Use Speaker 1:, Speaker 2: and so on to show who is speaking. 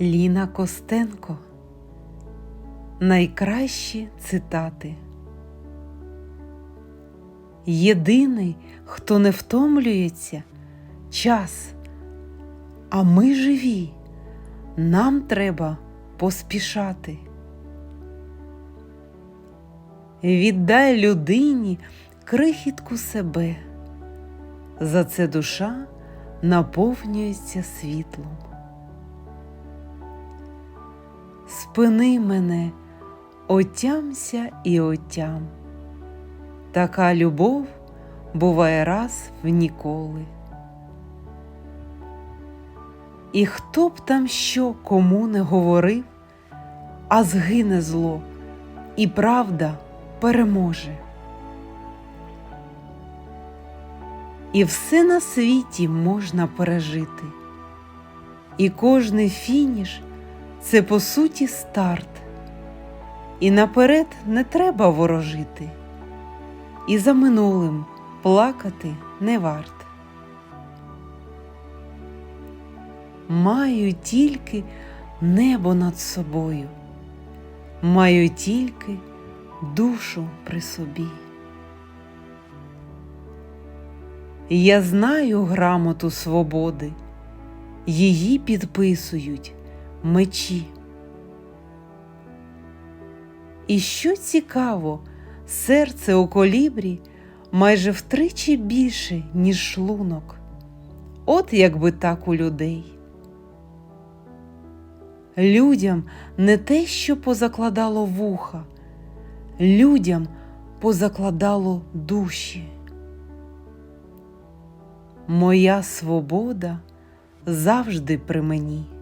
Speaker 1: Ліна Костенко. Найкращі цитати. Єдиний, хто не втомлюється, час. А ми живі. Нам треба поспішати. Віддай людині крихітку себе. За це душа наповнюється світлом. Спини мене, отямся і отям. Така любов буває раз в ніколи. І хто б там що кому не говорив, а згине зло, і правда переможе. І все на світі можна пережити, і кожний фініш це по суті старт, і наперед не треба ворожити, і за минулим плакати не варт. Маю тільки небо над собою, маю тільки душу при собі. Я знаю грамоту свободи, її підписують мечі. І що цікаво, серце у колібрі майже втричі більше, ніж шлунок. От якби так у людей. Людям не те, що позакладало вуха, людям позакладало душі. Моя свобода завжди при мені.